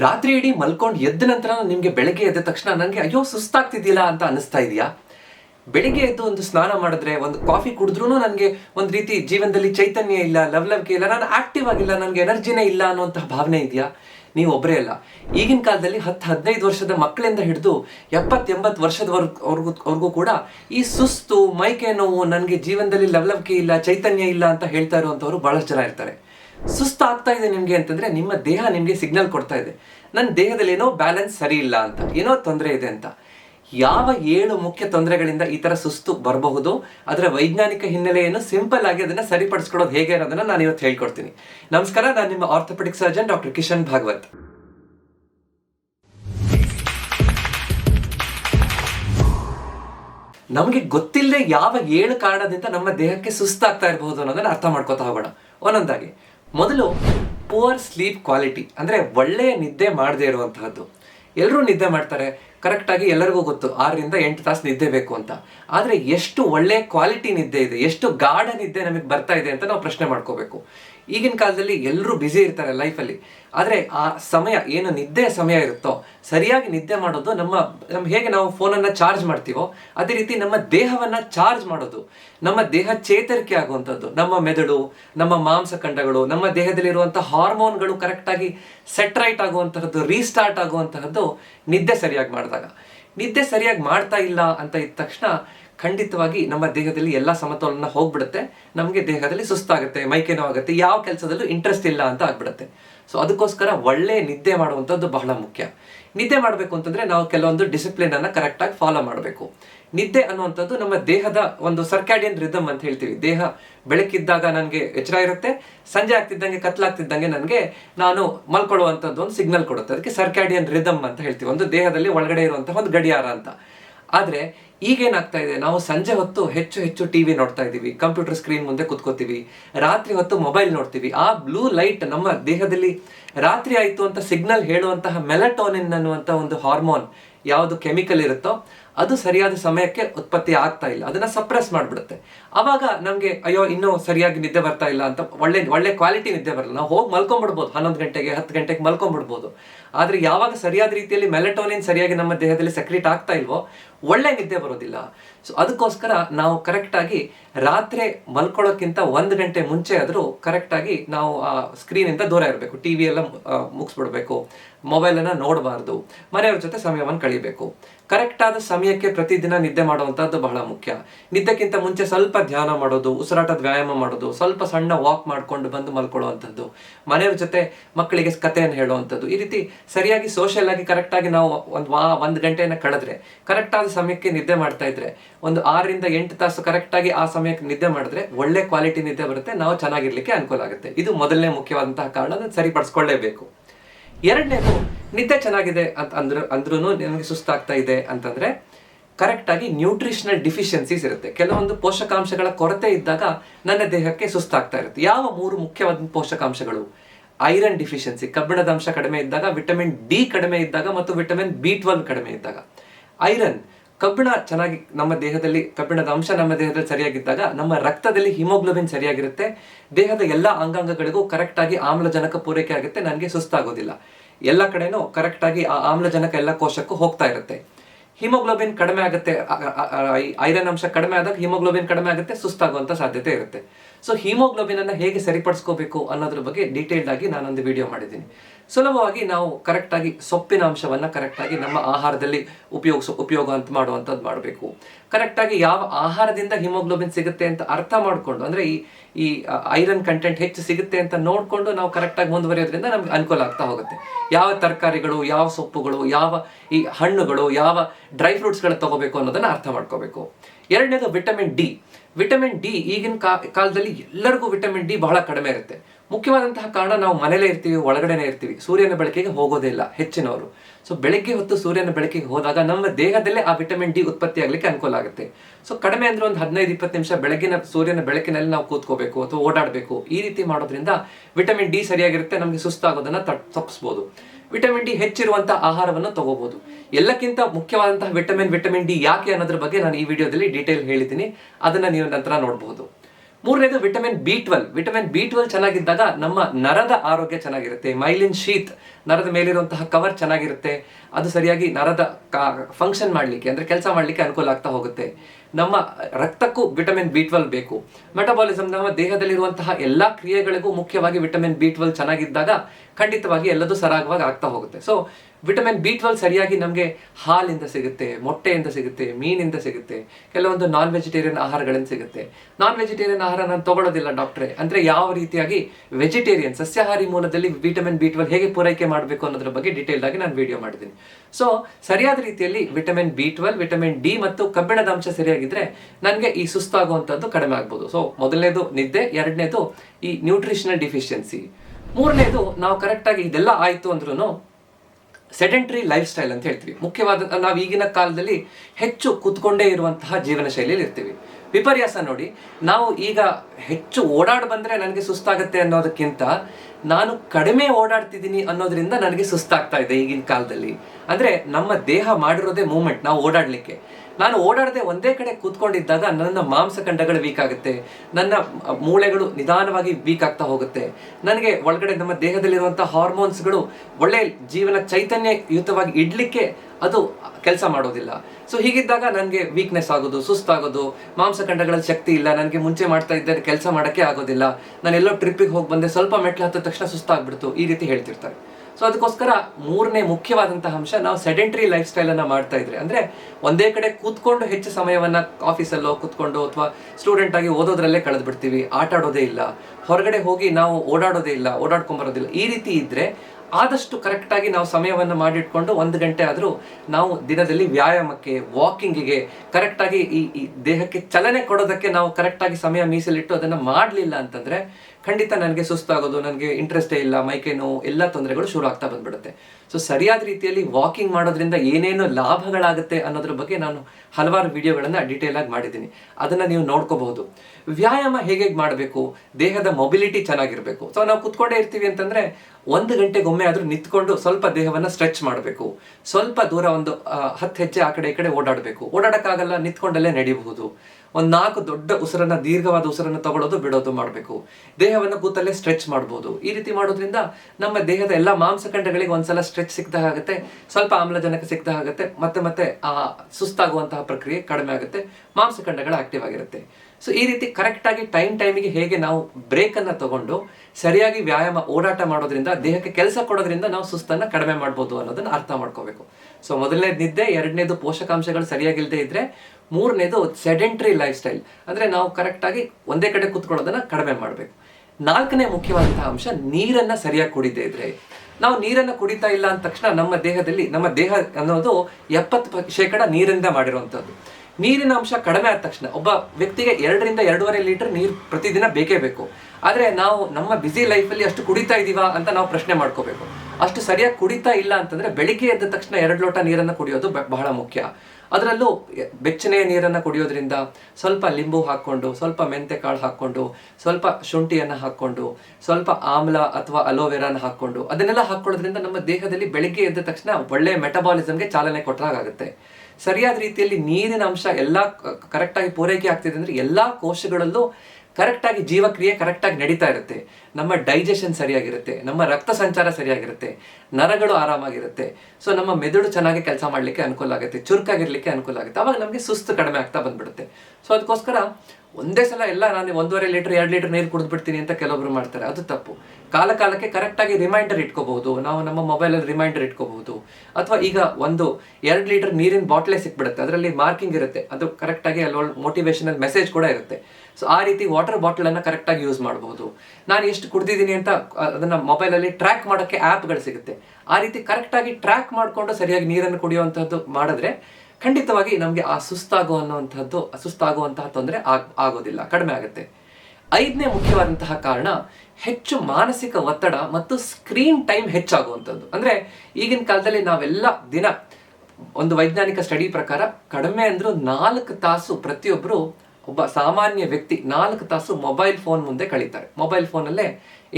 ರಾತ್ರಿ ಇಡೀ ಮಲ್ಕೊಂಡು ಎದ್ದ ನಂತರ ನಿಮಗೆ ಬೆಳಗ್ಗೆ ಎದ್ದ ತಕ್ಷಣ ನನಗೆ ಅಯ್ಯೋ ಸುಸ್ತಾಗ್ತಿದ್ದಿಲ್ಲ ಅಂತ ಅನಿಸ್ತಾ ಇದೆಯಾ? ಬೆಳಿಗ್ಗೆ ಎದ್ದು ಒಂದು ಸ್ನಾನ ಮಾಡಿದ್ರೆ, ಒಂದು ಕಾಫಿ ಕುಡಿದ್ರೂ ನನಗೆ ಒಂದು ರೀತಿ ಜೀವನದಲ್ಲಿ ಚೈತನ್ಯ ಇಲ್ಲ ಲವಲವಿಕೆ ಇಲ್ಲ, ನಾನು ಆಕ್ಟಿವ್ ಆಗಿಲ್ಲ, ನನಗೆ ಎನರ್ಜಿನೇ ಇಲ್ಲ ಅನ್ನುವಂತಹ ಭಾವನೆ ಇದೆಯಾ? ನೀವು ಒಬ್ಬರೇ ಅಲ್ಲ. ಈಗಿನ ಕಾಲದಲ್ಲಿ ಹತ್ತು ಹದಿನೈದು ವರ್ಷದ ಮಕ್ಕಳಿಂದ ಹಿಡಿದು ಎಪ್ಪತ್ತೆಂಬತ್ತು ವರ್ಷದವರೆಗೂ, ಅವ್ರಿಗೂ ಅವ್ರಿಗೂ ಕೂಡ ಈ ಸುಸ್ತು, ಮೈಕೆ ನೋವು, ನನಗೆ ಜೀವನದಲ್ಲಿ ಲವ್ಲವಿಕೆ ಇಲ್ಲ, ಚೈತನ್ಯ ಇಲ್ಲ ಅಂತ ಹೇಳ್ತಾ ಇರುವಂಥವ್ರು ಭಾಳಷ್ಟು ಜನ ಇರ್ತಾರೆ. ಸುಸ್ತು ಆಗ್ತಾ ಇದೆ ನಿಮಗೆ ಅಂತಂದ್ರೆ ನಿಮ್ಮ ದೇಹ ನಿಮಗೆ ಸಿಗ್ನಲ್ ಕೊಡ್ತಾ ಇದೆ. ನನ್ನ ದೇಹದಲ್ಲಿ ಏನೋ ಬ್ಯಾಲೆನ್ಸ್ ಸರಿ ಇಲ್ಲ ಅಂತ, ಏನೋ ತೊಂದರೆ ಇದೆ ಅಂತ. ಯಾವ ಏಳು ಮುಖ್ಯ ತೊಂದರೆಗಳಿಂದ ಈ ತರ ಸುಸ್ತು ಬರಬಹುದು? ಅದರ ವೈಜ್ಞಾನಿಕ ಹಿನ್ನೆಲೆಯನ್ನು ಸಿಂಪಲ್ ಆಗಿ ಅದನ್ನ ಸರಿಪಡಿಸ್ಕೊಳ್ಳೋದು ಹೇಗೆ ಅನ್ನೋದನ್ನ ನಾನು ಇವತ್ತು ಹೇಳ್ಕೊಡ್ತೀನಿ. ನಮಸ್ಕಾರ, ನಾನು ನಿಮ್ಮ orthopaedic surgeon doctor Kishan Bhagwat ನಮಗೆ ಗೊತ್ತಿಲ್ಲದೆ ಯಾವ ಏಳು ಕಾರಣದಿಂದ ನಮ್ಮ ದೇಹಕ್ಕೆ ಸುಸ್ತಾಗ್ತಾ ಇರಬಹುದು ಅನ್ನೋದನ್ನ ಅರ್ಥ ಮಾಡ್ಕೋತಾ ಹೋಗೋಣ. ಒಂದೊಂದಾಗಿ. ಮೊದಲು ಪುವರ್ ಸ್ಲೀಪ್ ಕ್ವಾಲಿಟಿ ಅಂದ್ರೆ ಒಳ್ಳೆಯ ನಿದ್ದೆ ಮಾಡದೇ ಇರುವಂತಹದ್ದು. ಎಲ್ಲರೂ ನಿದ್ದೆ ಮಾಡ್ತಾರೆ ಕರೆಕ್ಟಾಗಿ ಎಲ್ಲರಿಗೂ ಗೊತ್ತು, ಆರರಿಂದ ಎಂಟು ತಾಸು ನಿದ್ದೆ ಬೇಕು ಅಂತ. ಆದರೆ ಎಷ್ಟು ಒಳ್ಳೆಯ ಕ್ವಾಲಿಟಿ ನಿದ್ದೆ ಇದೆ, ಎಷ್ಟು ಗಾಢ ನಿದ್ದೆ ನಮಗೆ ಬರ್ತಾ ಇದೆ ಅಂತ ನಾವು ಪ್ರಶ್ನೆ ಮಾಡ್ಕೋಬೇಕು. ಈಗಿನ ಕಾಲದಲ್ಲಿ ಎಲ್ಲರೂ ಬ್ಯುಸಿ ಇರ್ತಾರೆ ಲೈಫಲ್ಲಿ ಆದರೆ ಆ ಸಮಯ ಏನು ನಿದ್ದೆ ಸಮಯ ಇರುತ್ತೋ, ಸರಿಯಾಗಿ ನಿದ್ದೆ ಮಾಡೋದು ನಮ್ಮ ನಮ್ಮ ಹೇಗೆ ನಾವು ಫೋನನ್ನು ಚಾರ್ಜ್ ಮಾಡ್ತೀವೋ, ಅದೇ ರೀತಿ ನಮ್ಮ ದೇಹವನ್ನು ಚಾರ್ಜ್ ಮಾಡೋದು. ನಮ್ಮ ದೇಹ ಚೇತರಿಕೆ ಆಗುವಂಥದ್ದು. ನಮ್ಮ ಮೆದುಳು, ನಮ್ಮ ಮಾಂಸಖಂಡಗಳು ನಮ್ಮ ದೇಹದಲ್ಲಿರುವಂಥ ಹಾರ್ಮೋನ್ಗಳು ಕರೆಕ್ಟಾಗಿ ಸೆಟ್ರೈಟ್ ಆಗುವಂತಹದ್ದು ರೀಸ್ಟಾರ್ಟ್ ಆಗುವಂತಹದ್ದು ನಿದ್ದೆ ಸರಿಯಾಗಿ ಮಾಡಿದಾಗ. ನಿದ್ದೆ ಸರಿಯಾಗಿ ಮಾಡ್ತಾ ಇಲ್ಲ ಅಂತ ಇದ್ದ ತಕ್ಷಣ ಖಂಡಿತವಾಗಿ ನಮ್ಮ ದೇಹದಲ್ಲಿ ಎಲ್ಲ ಸಮತೋಲನ ಹೋಗ್ಬಿಡುತ್ತೆ. ನಮಗೆ ದೇಹದಲ್ಲಿ ಸುಸ್ತಾಗುತ್ತೆ ಮೈಕೆ ನೋವಾಗುತ್ತೆ ಯಾವ ಕೆಲಸದಲ್ಲೂ ಇಂಟ್ರೆಸ್ಟ್ ಇಲ್ಲ ಅಂತ ಆಗ್ಬಿಡುತ್ತೆ. ಸೊ ಅದಕ್ಕೋಸ್ಕರ ಒಳ್ಳೆ ನಿದ್ದೆ ಮಾಡುವಂಥದ್ದು ಬಹಳ ಮುಖ್ಯ. ನಿದ್ದೆ ಮಾಡಬೇಕು ಅಂತಂದ್ರೆ ನಾವು ಕೆಲವೊಂದು ಡಿಸಿಪ್ಲಿನ್ ಅನ್ನ ಕರೆಕ್ಟಾಗಿ ಫಾಲೋ ಮಾಡಬೇಕು. ನಿದ್ದೆ ಅನ್ನುವಂಥದ್ದು ನಮ್ಮ ದೇಹದ ಒಂದು ಸರ್ಕ್ಯಾಡಿಯನ್ ರಿದಮ್ ಅಂತ ಹೇಳ್ತೀವಿ. ದೇಹ ಬೆಳಕಿದ್ದಾಗ ನನಗೆ ಎಚ್ಚರ ಇರುತ್ತೆ, ಸಂಜೆ ಆಗ್ತಿದ್ದಂಗೆ, ಕತ್ಲಾಗ್ತಿದ್ದಂಗೆ ನನಗೆ ನಾನು ಮಲ್ಕೊಳ್ಳುವಂಥದ್ದು ಒಂದು ಸಿಗ್ನಲ್ ಕೊಡುತ್ತೆ. ಅದಕ್ಕೆ ಸರ್ಕ್ಯಾಡಿಯನ್ ರಿದಮ್ ಅಂತ ಹೇಳ್ತೀವಿ. ಒಂದು ದೇಹದಲ್ಲಿ ಒಳಗಡೆ ಇರುವಂತಹ ಒಂದು ಗಡಿಯಾರ ಅಂತ. ಆದರೆ ಈಗೇನಾಗ್ತಾ ಇದೆ? ನಾವು ಸಂಜೆ ಹೊತ್ತು ಹೆಚ್ಚು ಹೆಚ್ಚು ಟಿವಿ ನೋಡ್ತಾ ಇದ್ದೀವಿ. ಕಂಪ್ಯೂಟರ್ ಸ್ಕ್ರೀನ್ ಮುಂದೆ ಕುತ್ಕೋತೀವಿ. ರಾತ್ರಿ ಹೊತ್ತು ಮೊಬೈಲ್ ನೋಡ್ತೀವಿ. ಆ ಬ್ಲೂ ಲೈಟ್ ನಮ್ಮ ದೇಹದಲ್ಲಿ ರಾತ್ರಿ ಆಯಿತು ಅಂತ ಸಿಗ್ನಲ್ ಹೇಳುವಂತಹ ಮೆಲಟೋನಿನ್ ಅನ್ನುವಂಥ ಒಂದು ಹಾರ್ಮೋನ್ ಯಾವುದು ಕೆಮಿಕಲ್ ಇರುತ್ತೋ ಅದು ಸರಿಯಾದ ಸಮಯಕ್ಕೆ ಉತ್ಪತ್ತಿ ಆಗ್ತಾ ಇಲ್ಲ. ಅದನ್ನ ಸಪ್ರೆಸ್ ಮಾಡಿಬಿಡುತ್ತೆ. ಆವಾಗ ನಮಗೆ, ಅಯ್ಯೋ, ಇನ್ನೂ ಸರಿಯಾಗಿ ನಿದ್ದೆ ಬರ್ತಾ ಇಲ್ಲ ಅಂತ ಒಳ್ಳೆ ಒಳ್ಳೆ ಕ್ವಾಲಿಟಿ ನಿದ್ದೆ ಬರಲ್ಲ. ನಾವು ಹೋಗಿ ಮಲ್ಕೊಂಡ್ಬಿಡ್ಬೋದು ಹನ್ನೊಂದು ಗಂಟೆಗೆ, ಹತ್ತು ಗಂಟೆಗೆ ಮಲ್ಕೊಂಡ್ಬಿಡ್ಬೋದು ಆದರೆ ಯಾವಾಗ ಸರಿಯಾದ ರೀತಿಯಲ್ಲಿ ಮೆಲೆಟೋನಿನ್ ಸರಿಯಾಗಿ ನಮ್ಮ ದೇಹದಲ್ಲಿ ಸೆಕ್ರೀಟ್ ಆಗ್ತಾ ಇಲ್ವೋ, ಒಳ್ಳೆ ನಿದ್ದೆ ಬರೋದಿಲ್ಲ. ಸೊ ಅದಕ್ಕೋಸ್ಕರ ನಾವು ಕರೆಕ್ಟಾಗಿ ರಾತ್ರಿ ಮಲ್ಕೊಳ್ಳೋಕ್ಕಿಂತ ಒಂದು ಗಂಟೆ ಮುಂಚೆ ಆದರೂ ಕರೆಕ್ಟಾಗಿ ನಾವು ಆ ಸ್ಕ್ರೀನಿಂದ ದೂರ ಇರಬೇಕು. ಟಿ ವಿ ಎಲ್ಲ ಮುಗಿಸ್ಬಿಡ್ಬೇಕು. ಮೊಬೈಲನ್ನು ನೋಡಬಾರ್ದು. ಮನೆಯವ್ರ ಜೊತೆ ಸಮಯವನ್ನು ಕಳಿಬೇಕು. ಕರೆಕ್ಟಾದ ಸಮಯಕ್ಕೆ ಪ್ರತಿದಿನ ನಿದ್ದೆ ಮಾಡುವಂಥದ್ದು ಬಹಳ ಮುಖ್ಯ. ನಿದ್ದೆಕ್ಕಿಂತ ಮುಂಚೆ ಸ್ವಲ್ಪ ಧ್ಯಾನ ಮಾಡೋದು, ಉಸಿರಾಟದ ವ್ಯಾಯಾಮ ಮಾಡೋದು, ಸ್ವಲ್ಪ ಸಣ್ಣ ವಾಕ್ ಮಾಡ್ಕೊಂಡು ಬಂದು ಮಲ್ಕೊಳ್ಳುವಂಥದ್ದು ಮನೆಯವ್ರ ಜೊತೆ ಮಕ್ಕಳಿಗೆ ಕಥೆಯನ್ನು ಹೇಳುವಂಥದ್ದು ಈ ರೀತಿ ಸರಿಯಾಗಿ ಸೋಷಿಯಲ್ ಆಗಿ ಕರೆಕ್ಟಾಗಿ ನಾವು ಒಂದು ವಾ, ಒಂದು ಗಂಟೆಯನ್ನು ಕಳೆದ್ರೆ ಕರೆಕ್ಟಾದ ಸಮಯಕ್ಕೆ ನಿದ್ದೆ ಮಾಡ್ತಾ ಇದ್ರೆ, ಒಂದು ಆರರಿಂದ ಎಂಟು ತಾಸು ಕರೆಕ್ಟಾಗಿ ಆ ಸಮಯಕ್ಕೆ ನಿದ್ದೆ ಮಾಡಿದ್ರೆ ಒಳ್ಳೆ ಕ್ವಾಲಿಟಿ ನಿದ್ದೆ ಬರುತ್ತೆ, ನಾವು ಚೆನ್ನಾಗಿರ್ಲಿಕ್ಕೆ ಅನುಕೂಲ ಆಗುತ್ತೆ. ಇದು ಮೊದಲನೇ ಮುಖ್ಯವಾದಂತಹ ಕಾರಣ ಸರಿಪಡಿಸ್ಕೊಳ್ಳೇಬೇಕು. ಎರಡನೇದು ನಿದ್ದೆ ಚೆನ್ನಾಗಿದೆ ಅಂತ ಅಂದ್ರು ಅಂದ್ರೂ ನಿಮಗೆ ಸುಸ್ತಾಗ್ತಾ ಇದೆ ಅಂತಂದ್ರೆ ಕರೆಕ್ಟಾಗಿ ನ್ಯೂಟ್ರಿಷನಲ್ ಡಿಫಿಷಿಯನ್ಸೀಸ್ ಇರುತ್ತೆ. ಕೆಲವೊಂದು ಪೋಷಕಾಂಶಗಳ ಕೊರತೆ ಇದ್ದಾಗ ನನ್ನ ದೇಹಕ್ಕೆ ಸುಸ್ತಾಗ್ತಾ ಇರುತ್ತೆ. ಯಾವ ಮೂರು ಮುಖ್ಯವಾದ ಪೋಷಕಾಂಶಗಳು? ಐರನ್ ಡಿಫಿಷಿಯನ್ಸಿ ಕಬ್ಬಿಣದ ಅಂಶ ಕಡಿಮೆ ಇದ್ದಾಗ ವಿಟಮಿನ್ ಡಿ ಕಡಿಮೆ ಇದ್ದಾಗ ಮತ್ತು ವಿಟಮಿನ್ ಬಿ ಟ್ವೆಲ್ ಕಡಿಮೆ ಇದ್ದಾಗ. ಐರನ್, ಕಬ್ಬಿಣ ಚೆನ್ನಾಗಿ ನಮ್ಮ ದೇಹದಲ್ಲಿ, ಕಬ್ಬಿಣದ ಅಂಶ ನಮ್ಮ ದೇಹದಲ್ಲಿ ಸರಿಯಾಗಿದ್ದಾಗ ನಮ್ಮ ರಕ್ತದಲ್ಲಿ ಹಿಮೋಗ್ಲೋಬಿನ್ ಸರಿಯಾಗಿರುತ್ತೆ. ದೇಹದ ಎಲ್ಲ ಅಂಗಾಂಗಗಳಿಗೂ ಕರೆಕ್ಟಾಗಿ ಆಮ್ಲಜನಕ ಪೂರೈಕೆ ಆಗುತ್ತೆ. ನನಗೆ ಸುಸ್ತಾಗೋದಿಲ್ಲ. ಎಲ್ಲ ಕಡೆನೂ ಕರೆಕ್ಟಾಗಿ ಆ ಆಮ್ಲಜನಕ ಎಲ್ಲ ಕೋಶಕ್ಕೂ ಹೋಗ್ತಾ ಇರುತ್ತೆ. ಹಿಮೋಗ್ಲೋಬಿನ್ ಕಡಿಮೆ ಆಗುತ್ತೆ ಐರನ್ ಅಂಶ ಕಡಿಮೆ ಆದಾಗ ಹಿಮೋಗ್ಲೋಬಿನ್ ಕಡಿಮೆ ಆಗುತ್ತೆ, ಸುಸ್ತಾಗುವಂತ ಸಾಧ್ಯತೆ ಇರುತ್ತೆ. ಸೊ ಹಿಮೋಗ್ಲೋಬಿನ್ ಅನ್ನ ಹೇಗೆ ಸರಿಪಡಿಸ್ಕೋಬೇಕು ಅನ್ನೋದ್ರ ಬಗ್ಗೆ ಡೀಟೇಲ್ಡ್ ಆಗಿ ನಾನೊಂದು ವಿಡಿಯೋ ಮಾಡಿದ್ದೀನಿ. ಸುಲಭವಾಗಿ ನಾವು ಕರೆಕ್ಟಾಗಿ ಸೊಪ್ಪಿನ ಅಂಶವನ್ನು ಕರೆಕ್ಟಾಗಿ ನಮ್ಮ ಆಹಾರದಲ್ಲಿ ಉಪಯೋಗಿಸೋ, ಉಪಯೋಗ ಅಂತ ಮಾಡುವಂಥದ್ದು ಮಾಡಬೇಕು. ಕರೆಕ್ಟಾಗಿ ಯಾವ ಆಹಾರದಿಂದ ಹಿಮೋಗ್ಲೋಬಿನ್ ಸಿಗುತ್ತೆ ಅಂತ ಅರ್ಥ ಮಾಡಿಕೊಂಡು, ಅಂದ್ರೆ ಈ ಈ ಐರನ್ ಕಂಟೆಂಟ್ ಹೆಚ್ಚು ಸಿಗುತ್ತೆ ಅಂತ ನೋಡಿಕೊಂಡು ನಾವು ಕರೆಕ್ಟಾಗಿ ಮುಂದುವರಿಯೋದ್ರಿಂದ ನಮ್ಗೆ ಅನುಕೂಲ ಆಗ್ತಾ ಹೋಗುತ್ತೆ. ಯಾವ ತರಕಾರಿಗಳು, ಯಾವ ಸೊಪ್ಪುಗಳು, ಯಾವ ಈ ಹಣ್ಣುಗಳು, ಯಾವ ಡ್ರೈ ಫ್ರೂಟ್ಸ್ಗಳು ತಗೋಬೇಕು ಅನ್ನೋದನ್ನ ಅರ್ಥ ಮಾಡ್ಕೋಬೇಕು. ಎರಡನೇದು ವಿಟಮಿನ್ ಡಿ ವಿಟಮಿನ್ ಡಿ ಈಗಿನ ಕಾಲದಲ್ಲಿ ಎಲ್ಲರಿಗೂ ವಿಟಮಿನ್ ಡಿ ಬಹಳ ಕಡಿಮೆ ಇರುತ್ತೆ. ಮುಖ್ಯವಾದಂತಹ ಕಾರಣ ನಾವು ಮನೇಲೇ ಇರ್ತೀವಿ, ಒಳಗಡೆನೆ ಇರ್ತೀವಿ. ಸೂರ್ಯನ ಬೆಳಕಿಗೆ ಹೋಗೋದೇ ಇಲ್ಲ, ಹೆಚ್ಚಿನವರು. ಸೊ ಬೆಳಗ್ಗೆ ಹೊತ್ತು ಸೂರ್ಯನ ಬೆಳಕಿಗೆ ಹೋದಾಗ ನಮ್ಮ ದೇಹದಲ್ಲೇ ಆ ವಿಟಮಿನ್ ಡಿ ಉತ್ಪತ್ತಿ ಆಗಲಿಕ್ಕೆ ಅನುಕೂಲ ಆಗುತ್ತೆ. ಸೊ ಕಡಿಮೆ ಅಂದ್ರೆ ಒಂದು ಹದಿನೈದು, ಇಪ್ಪತ್ತು ನಿಮಿಷ ಬೆಳಗಿನ, ಸೂರ್ಯನ ಬೆಳಕಿನಲ್ಲಿ ನಾವು ಕೂತ್ಕೋಬೇಕು ಅಥವಾ ಓಡಾಡಬೇಕು. ಈ ರೀತಿ ಮಾಡೋದ್ರಿಂದ ವಿಟಮಿನ್ ಡಿ ಸರಿಯಾಗಿರುತ್ತೆ, ನಮಗೆ ಸುಸ್ತಾಗೋದನ್ನ ತಪ್ ತಪ್ಪಿಸ್ಬೋದು. ವಿಟಮಿನ್ ಡಿ ಹೆಚ್ಚಿರುವಂತಹ ಆಹಾರವನ್ನು ತಗೋಬಹುದು ಎಲ್ಲಕ್ಕಿಂತ ಮುಖ್ಯವಾದಂತಹ ವಿಟಮಿನ್ ವಿಟಮಿನ್ ಡಿ ಯಾಕೆ ಅನ್ನೋದ್ರ ಬಗ್ಗೆ ನಾನು ಈ ವಿಡಿಯೋದಲ್ಲಿ ಡೀಟೇಲ್ ಹೇಳಿದ್ದೀನಿ. ಅದನ್ನ ನೀವು ನಂತರ ನೋಡಬಹುದು ಮೂರನೇದು vitamin B twelve vitamin B twelve ಚೆನ್ನಾಗಿದ್ದಾಗ ನಮ್ಮ ನರದ ಆರೋಗ್ಯ ಚೆನ್ನಾಗಿರುತ್ತೆ. ಮೈಲಿನ್ ಶೀತ್ ನರದ ಮೇಲಿರುವಂತಹ ಕವರ್ ಚೆನ್ನಾಗಿರುತ್ತೆ. ಅದು ಸರಿಯಾಗಿ ನರದ ಫಂಕ್ಷನ್ ಮಾಡಲಿಕ್ಕೆ, ಅಂದ್ರೆ ಕೆಲಸ ಮಾಡಲಿಕ್ಕೆ ಅನುಕೂಲ ಆಗ್ತಾ ಹೋಗುತ್ತೆ. ನಮ್ಮ ರಕ್ತಕ್ಕೂ ವಿಟಮಿನ್ ಬಿ ಟ್ವೆಲ್ ಬೇಕು. ಮೆಟಬಾಲಿಸಮ್ ನಮ್ಮ ದೇಹದಲ್ಲಿರುವಂತಹ ಎಲ್ಲಾ ಕ್ರಿಯೆಗಳಿಗೂ ಮುಖ್ಯವಾಗಿ ವಿಟಮಿನ್ ಬಿ ಟ್ವೆಲ್ ಚೆನ್ನಾಗಿದ್ದಾಗ ಖಂಡಿತವಾಗಿ ಎಲ್ಲದೂ ಸರಾಗವಾಗಿ ಆಗ್ತಾ ಹೋಗುತ್ತೆ. ಸೊ ವಿಟಮಿನ್ ಬಿ ಟ್ವೆಲ್ ಸರಿಯಾಗಿ ನಮಗೆ ಹಾಲಿಂದ ಸಿಗುತ್ತೆ, ಮೊಟ್ಟೆಯಿಂದ ಸಿಗುತ್ತೆ, ಮೀನಿಂದ ಸಿಗುತ್ತೆ, ಕೆಲವೊಂದು ನಾನ್ ವೆಜಿಟೇರಿಯನ್ ಆಹಾರಗಳಿಂದ ಸಿಗುತ್ತೆ. ನಾನ್ ವೆಜಿಟೇರಿಯನ್ ಆಹಾರ ನಾನು ತಗೊಳ್ಳೋದಿಲ್ಲ ಡಾಕ್ಟ್ರೆ. ಅಂದ್ರೆ ಯಾವ ರೀತಿಯಾಗಿ ವೆಜಿಟೇರಿಯನ್ ಸಸ್ಯಾಹಾರಿ ಮೂಲದಲ್ಲಿ ವಿಟಮಿನ್ ಬಿ ಟ್ವೆಲ್ ಹೇಗೆ ಪೂರೈಕೆ ಮಾಡಬೇಕು ಅನ್ನೋದ್ರ ಬಗ್ಗೆ ಡೀಟೇಲ್ಡ್ ಆಗಿ ನಾನು ವಿಡಿಯೋ ಮಾಡಿದ್ದೀನಿ. ಸೊ ಸರಿಯಾದ ರೀತಿಯಲ್ಲಿ vitamin B twelve vitamin D ಮತ್ತು ಕಬ್ಬಿಣದ ಅಂಶ ಸರಿಯಾಗಿದ್ರೆ ನನಗೆ ಈ ಸುಸ್ತಾಗುವಂಥದ್ದು ಕಡಿಮೆ ಆಗ್ಬೋದು. ಸೊ ಮೊದಲನೇದು ನಿದ್ದೆ, ಎರಡನೇದು ಈ ನ್ಯೂಟ್ರಿಷನಲ್ ಡಿಫಿಷಿಯನ್ಸಿ ಮೂರನೇದು ನಾವು ಕರೆಕ್ಟಾಗಿ ಇದೆಲ್ಲ ಆಯಿತು ಅಂದ್ರೂ ಸೆಡೆಂಟ್ರಿ ಲೈಫ್ ಸ್ಟೈಲ್ ಅಂತ ಹೇಳ್ತೀವಿ. ಮುಖ್ಯವಾದ ನಾವು ಈಗಿನ ಕಾಲದಲ್ಲಿ ಹೆಚ್ಚು ಕೂತ್ಕೊಂಡೇ ಇರುವಂತಹ ಜೀವನ ಶೈಲಿಯಲ್ಲಿ ಇರ್ತೀವಿ ವಿಪರ್ಯಾಸ ನೋಡಿ, ನಾವು ಈಗ ಹೆಚ್ಚು ಓಡಾಡಿ ಬಂದ್ರೆ ನನಗೆ ಸುಸ್ತಾಗತ್ತೆ ಅನ್ನೋದಕ್ಕಿಂತ ನಾನು ಕಡಿಮೆ ಓಡಾಡ್ತಿದ್ದೀನಿ ಅನ್ನೋದ್ರಿಂದ ನನಗೆ ಸುಸ್ತಾಗ್ತಾ ಇದೆ ಈಗಿನ ಕಾಲದಲ್ಲಿ. ಅಂದ್ರೆ ನಮ್ಮ ದೇಹ ಮಾಡಿರೋದೇ ಮೂಮೆಂಟ್ ನಾವು ಓಡಾಡ್ಲಿಕ್ಕೆ. ನಾನು ಓಡಾಡದೆ ಒಂದೇ ಕಡೆ ಕೂತ್ಕೊಂಡಿದ್ದಾಗ ನನ್ನ ಮಾಂಸಖಂಡಗಳು ವೀಕ್ ಆಗುತ್ತೆ, ನನ್ನ ಮೂಳೆಗಳು ನಿಧಾನವಾಗಿ ವೀಕ್ ಆಗ್ತಾ ಹೋಗುತ್ತೆ. ನನಗೆ ಒಳಗಡೆ ನಮ್ಮ ದೇಹದಲ್ಲಿರುವಂಥ ಹಾರ್ಮೋನ್ಸ್ಗಳು ಒಳ್ಳೆ ಜೀವನ ಚೈತನ್ಯಯುತವಾಗಿ ಇಡ್ಲಿಕ್ಕೆ ಅದು ಕೆಲಸ ಮಾಡೋದಿಲ್ಲ. ಸೊ ಹೀಗಿದ್ದಾಗ ನನಗೆ ವೀಕ್ನೆಸ್ ಆಗೋದು, ಸುಸ್ತಾಗೋದು ಮಾಂಸಖಂಡಗಳಲ್ಲಿ ಶಕ್ತಿ ಇಲ್ಲ, ನನಗೆ ಮುಂಚೆ ಮಾಡ್ತಾ ಇದ್ದರೆ ಕೆಲಸ ಮಾಡೋಕ್ಕೆ ಆಗೋದಿಲ್ಲ. ನಾನು ಎಲ್ಲೋ ಟ್ರಿಪ್ಪಿಗೆ ಹೋಗಿ ಬಂದೆ, ಸ್ವಲ್ಪ ಮೆಟ್ಲು ಹತ್ತಿದ ತಕ್ಷಣ ಸುಸ್ತಾಗ್ಬಿಡ್ತು, ಈ ರೀತಿ ಹೇಳ್ತಿರ್ತಾರೆ. ಸೊ ಅದಕ್ಕೋಸ್ಕರ ಮೂರನೇ ಮುಖ್ಯವಾದಂತಹ ಅಂಶ, ನಾವು ಸೆಡೆಂಟ್ರಿ ಲೈಫ್ ಸ್ಟೈಲ್ ಅನ್ನ ಮಾಡ್ತಾ ಇದ್ರೆ. ಅಂದ್ರೆ ಒಂದೇ ಕಡೆ ಕೂತ್ಕೊಂಡು ಹೆಚ್ಚು ಸಮಯವನ್ನ ಆಫೀಸಲ್ಲೋ ಕೂತ್ಕೊಂಡು ಅಥವಾ ಸ್ಟೂಡೆಂಟ್ ಆಗಿ ಓದೋದ್ರಲ್ಲೇ ಕಳೆದುಬಿಡ್ತೀವಿ. ಆಟ ಆಡೋದೇ ಇಲ್ಲ. ಹೊರಗಡೆ ಹೋಗಿ ನಾವು ಓಡಾಡೋದೇ ಇಲ್ಲ ಓಡಾಡ್ಕೊಂಬರೋದಿಲ್ಲ ಈ ರೀತಿ ಇದ್ರೆ ಆದಷ್ಟು ಕರೆಕ್ಟಾಗಿ ನಾವು ಸಮಯವನ್ನು ಮಾಡಿಟ್ಕೊಂಡು ಒಂದು ಗಂಟೆ ಆದರೂ ನಾವು ದಿನದಲ್ಲಿ ವ್ಯಾಯಾಮಕ್ಕೆ ವಾಕಿಂಗಿಗೆ ಕರೆಕ್ಟಾಗಿ ಈ ಈ ದೇಹಕ್ಕೆ ಚಲನೆ ಕೊಡೋದಕ್ಕೆ ನಾವು ಕರೆಕ್ಟಾಗಿ ಸಮಯ ಮೀಸಲಿಟ್ಟು ಅದನ್ನು ಮಾಡಲಿಲ್ಲ ಅಂತಂದ್ರೆ ಖಂಡಿತ ನನಗೆ ಸುಸ್ತಾಗೋದು, ನನಗೆ ಇಂಟ್ರೆಸ್ಟೇ ಇಲ್ಲ, ಮೈಕೈ ನೋವು, ಎಲ್ಲ ತೊಂದರೆಗಳು ಶುರು ಆಗ್ತಾ ಬಂದ್ಬಿಡುತ್ತೆ. ಸೊ ಸರಿಯಾದ ರೀತಿಯಲ್ಲಿ ವಾಕಿಂಗ್ ಮಾಡೋದ್ರಿಂದ ಏನೇನು ಲಾಭಗಳಾಗುತ್ತೆ ಅನ್ನೋದ್ರ ಬಗ್ಗೆ ನಾನು ಹಲವಾರು ವಿಡಿಯೋಗಳನ್ನು ಡೀಟೇಲ್ ಆಗಿ ಮಾಡಿದ್ದೀನಿ. ಅದನ್ನ ನೀವು ನೋಡ್ಕೋಬಹುದು. ವ್ಯಾಯಾಮ ಹೇಗೆ ಮಾಡಬೇಕು? ದೇಹದ ಮೊಬಿಲಿಟಿ ಚೆನ್ನಾಗಿರಬೇಕು. ಸೊ ನಾವು ಕುತ್ಕೊಂಡೇ ಇರ್ತೀವಿ ಅಂತಂದ್ರೆ ಒಂದು ಗಂಟೆಗೊಮ್ಮೆ ಆದ್ರೂ ನಿಂತ್ಕೊಂಡು ಸ್ವಲ್ಪ ದೇಹವನ್ನ ಸ್ಟ್ರೆಚ್ ಮಾಡಬೇಕು. ಸ್ವಲ್ಪ ದೂರ ಒಂದು ಹತ್ತು ಹೆಜ್ಜೆ ಆ ಕಡೆ ಈ ಕಡೆ ಓಡಾಡಬೇಕು. ಓಡಾಡೋಕ್ಕಾಗಲ್ಲ, ನಿಂತ್ಕೊಂಡಲ್ಲೇ ನಡಿಬಹುದು. ಒಂದು ನಾಲ್ಕು ದೊಡ್ಡ ಉಸಿರನ್ನ, ದೀರ್ಘವಾದ ಉಸಿರನ್ನ ತಗೊಳ್ಳೋದು ಬಿಡೋದು ಮಾಡಬೇಕು. ದೇಹವನ್ನು ಕೂತಲ್ಲೇ ಸ್ಟ್ರೆಚ್ ಮಾಡ್ಬೋದು. ಈ ರೀತಿ ಮಾಡೋದ್ರಿಂದ ನಮ್ಮ ದೇಹದ ಎಲ್ಲ ಮಾಂಸಖಂಡಗಳಿಗೆ ಒಂದ್ಸಲ ಸ್ಟ್ರೆಚ್ ಸಿಗ್ತಾ ಆಗುತ್ತೆ ಸ್ವಲ್ಪ ಆಮ್ಲಜನಕ ಸಿಗ್ತಾ ಆಗುತ್ತೆ ಮತ್ತೆ ಮತ್ತೆ ಆ ಸುಸ್ತಾಗುವಂತಹ ಪ್ರಕ್ರಿಯೆ ಕಡಿಮೆ ಆಗುತ್ತೆ, ಮಾಂಸಖಂಡಗಳು ಆಕ್ಟಿವ್ ಆಗಿರುತ್ತೆ. ಸೊ ಈ ರೀತಿ ಕರೆಕ್ಟ್ ಆಗಿ ಟೈಮ್ ಟೈಮಿಗೆ ಹೇಗೆ ನಾವು ಬ್ರೇಕನ್ನು ತಗೊಂಡು ಸರಿಯಾಗಿ ವ್ಯಾಯಾಮ, ಓಡಾಟ ಮಾಡೋದ್ರಿಂದ, ದೇಹಕ್ಕೆ ಕೆಲಸ ಕೊಡೋದ್ರಿಂದ ನಾವು ಸುಸ್ತನ್ನ ಕಡಿಮೆ ಮಾಡ್ಬೋದು ಅನ್ನೋದನ್ನ ಅರ್ಥ ಮಾಡ್ಕೋಬೇಕು. ಸೊ ಮೊದಲನೇದು ನಿದ್ದೆ ಎರಡನೇದು ಪೋಷಕಾಂಶಗಳು ಸರಿಯಾಗಿಲ್ಲದೆ ಇದ್ರೆ, ಮೂರನೇದು ಸೆಡೆಂಟ್ರಿ ಲೈಫ್ ಸ್ಟೈಲ್ ಅಂದ್ರೆ ನಾವು ಕರೆಕ್ಟಾಗಿ ಒಂದೇ ಕಡೆ ಕೂತ್ಕೊಳ್ಳೋದನ್ನು ಕಡಿಮೆ ಮಾಡಬೇಕು. ನಾಲ್ಕನೇ ಮುಖ್ಯವಾದಂತಹ ಅಂಶ, ನೀರನ್ನ ಸರಿಯಾಗಿ ಕುಡಿದೇ ಇದ್ರೆ. ನಾವು ನೀರನ್ನ ಕುಡಿತಾ ಇಲ್ಲ ಅಂದ ತಕ್ಷಣ ನಮ್ಮ ದೇಹದಲ್ಲಿ, ನಮ್ಮ ದೇಹ ಅನ್ನೋದು ಎಪ್ಪತ್ತು ಶೇಕಡ ನೀರಿಂದ ಮಾಡಿರುವಂಥದ್ದು. ನೀರಿನ ಅಂಶ ಕಡಿಮೆ ಆದ ತಕ್ಷಣ, ಒಬ್ಬ ವ್ಯಕ್ತಿಗೆ ಎರಡರಿಂದ ಎರಡೂವರೆ ಲೀಟರ್ ನೀರು ಪ್ರತಿದಿನ ಬೇಕೇ ಬೇಕು. ಆದರೆ ನಾವು ನಮ್ಮ ಬ್ಯುಸಿ ಲೈಫಲ್ಲಿ ಅಷ್ಟು ಕುಡಿತಾ ಇದ್ದೀವಾ ಅಂತ ನಾವು ಪ್ರಶ್ನೆ ಮಾಡ್ಕೋಬೇಕು. ಅಷ್ಟು ಸರಿಯಾಗಿ ಕುಡಿತಾ ಇಲ್ಲ ಅಂತಂದರೆ ಬೆಳಿಗ್ಗೆ ಎದ್ದ ತಕ್ಷಣ ಎರಡು ಲೋಟ ನೀರನ್ನು ಕುಡಿಯೋದು ಬಹಳ ಮುಖ್ಯ. ಅದರಲ್ಲೂ ಬೆಚ್ಚನೆಯ ನೀರನ್ನು ಕುಡಿಯೋದ್ರಿಂದ ಸ್ವಲ್ಪ ಲಿಂಬು ಹಾಕ್ಕೊಂಡು, ಸ್ವಲ್ಪ ಮೆಂತೆ ಕಾಳು ಹಾಕ್ಕೊಂಡು, ಸ್ವಲ್ಪ ಶುಂಠಿಯನ್ನ ಹಾಕ್ಕೊಂಡು, ಸ್ವಲ್ಪ ಆಮ್ಲ ಅಥವಾ ಅಲೋವೆರಾನ ಹಾಕ್ಕೊಂಡು, ಅದನ್ನೆಲ್ಲ ಹಾಕ್ಕೊಳ್ಳೋದ್ರಿಂದ ನಮ್ಮ ದೇಹದಲ್ಲಿ ಬೆಳಿಗ್ಗೆ ಎದ್ದ ತಕ್ಷಣ ಒಳ್ಳೆಯ ಮೆಟಬಾಲಿಸಮ್ಗೆ ಚಾಲನೆ ಕೊಟ್ಟಾಗುತ್ತೆ ಸರಿಯಾದ ರೀತಿಯಲ್ಲಿ ನೀರಿನ ಅಂಶ ಎಲ್ಲ ಕರೆಕ್ಟಾಗಿ ಪೂರೈಕೆ ಆಗ್ತಿದೆ ಅಂದ್ರೆ ಎಲ್ಲ ಕೋಶಗಳಲ್ಲೂ ಕರೆಕ್ಟಾಗಿ ಜೀವಕ್ರಿಯೆ ಕರೆಕ್ಟಾಗಿ ನಡೀತಾ ಇರುತ್ತೆ. ನಮ್ಮ ಡೈಜೆಷನ್ ಸರಿಯಾಗಿರುತ್ತೆ, ನಮ್ಮ ರಕ್ತ ಸಂಚಾರ ಸರಿಯಾಗಿರುತ್ತೆ, ನರಗಳು ಆರಾಮಾಗಿರುತ್ತೆ. ಸೊ ನಮ್ಮ ಮೆದುಳು ಚೆನ್ನಾಗಿ ಕೆಲಸ ಮಾಡಲಿಕ್ಕೆ ಅನುಕೂಲ ಆಗುತ್ತೆ, ಚುರುಕಾಗಿರ್ಲಿಕ್ಕೆ ಅನುಕೂಲ ಆಗುತ್ತೆ. ಅವಾಗ ನಮಗೆ ಸುಸ್ತು ಕಡಿಮೆ ಆಗ್ತಾ ಬಂದ್ಬಿಡುತ್ತೆ. ಸೊ ಅದಕ್ಕೋಸ್ಕರ ಒಂದೇ ಸಲ ಎಲ್ಲ ನಾನು ಒಂದೂವರೆ ಲೀಟರ್, ಎರಡು ಲೀಟರ್ ನೀರು ಕುಡಿದ್ಬಿಡ್ತೀನಿ ಅಂತ ಕೆಲವೊಬ್ರು ಮಾಡ್ತಾರೆ. ಅದು ತಪ್ಪು. ಕಾಲ ಕಾಲಕ್ಕೆ ಕರೆಕ್ಟಾಗಿ ರಿಮೈಂಡರ್ ಇಟ್ಕೋಬಹುದು. ನಾವು ನಮ್ಮ ಮೊಬೈಲಲ್ಲಿ ರಿಮೈಂಡರ್ ಇಟ್ಕೋಬಹುದು. ಅಥವಾ ಈಗ ಒಂದು ಎರಡು ಲೀಟರ್ ನೀರಿನ ಬಾಟ್ಲೆ ಸಿಕ್ಬಿಡುತ್ತೆ. ಅದರಲ್ಲಿ ಮಾರ್ಕಿಂಗ್ ಇರುತ್ತೆ. ಅದು ಕರೆಕ್ಟಾಗಿ ಅಲ್ಲಿ ಮೋಟಿವೇಶನಲ್ ಮೆಸೇಜ್ ಕೂಡ ಇರುತ್ತೆ. ಸೊ ಆ ರೀತಿ ವಾಟರ್ ಬಾಟಲ್ ಅನ್ನ ಕರೆಕ್ಟಾಗಿ ಯೂಸ್ ಮಾಡಬಹುದು ನಾನು ಎಷ್ಟು ಕುಡ್ದಿದ್ದೀನಿ ಅಂತ ಅದನ್ನ ಮೊಬೈಲಲ್ಲಿ ಟ್ರ್ಯಾಕ್ ಮಾಡೋಕ್ಕೆ ಆ್ಯಪ್ಗಳು ಸಿಗುತ್ತೆ. ಆ ರೀತಿ ಕರೆಕ್ಟಾಗಿ ಟ್ರ್ಯಾಕ್ ಮಾಡಿಕೊಂಡು ಸರಿಯಾಗಿ ನೀರನ್ನು ಕುಡಿಯುವಂಥದ್ದು ಮಾಡಿದ್ರೆ ಖಂಡಿತವಾಗಿ ನಮಗೆ ಆ ಸುಸ್ತಾಗೋ ಅನ್ನುವಂಥದ್ದು ಸುಸ್ತಾಗುವಂತಹ ತೊಂದರೆ ಆಗ್, ಆಗೋದಿಲ್ಲ, ಕಡಿಮೆ ಆಗುತ್ತೆ. ಐದನೇ ಮುಖ್ಯವಾದಂತಹ ಕಾರಣ ಹೆಚ್ಚು ಮಾನಸಿಕ ಒತ್ತಡ ಮತ್ತು ಸ್ಕ್ರೀನ್ ಟೈಮ್ ಹೆಚ್ಚಾಗುವಂಥದ್ದು ಅಂದ್ರೆ ಈಗಿನ ಕಾಲದಲ್ಲಿ ನಾವೆಲ್ಲ ದಿನ ಒಂದು ವೈಜ್ಞಾನಿಕ ಸ್ಟಡಿ ಪ್ರಕಾರ ಕಡಿಮೆ ಅಂದ್ರೂ ನಾಲ್ಕು ತಾಸು ಪ್ರತಿಯೊಬ್ಬರು ಒಬ್ಬ ಸಾಮಾನ್ಯ ವ್ಯಕ್ತಿ ನಾಲ್ಕು ತಾಸು ಮೊಬೈಲ್ ಫೋನ್ ಮುಂದೆ ಕಳೀತಾರೆ. ಮೊಬೈಲ್ ಫೋನಲ್ಲೇ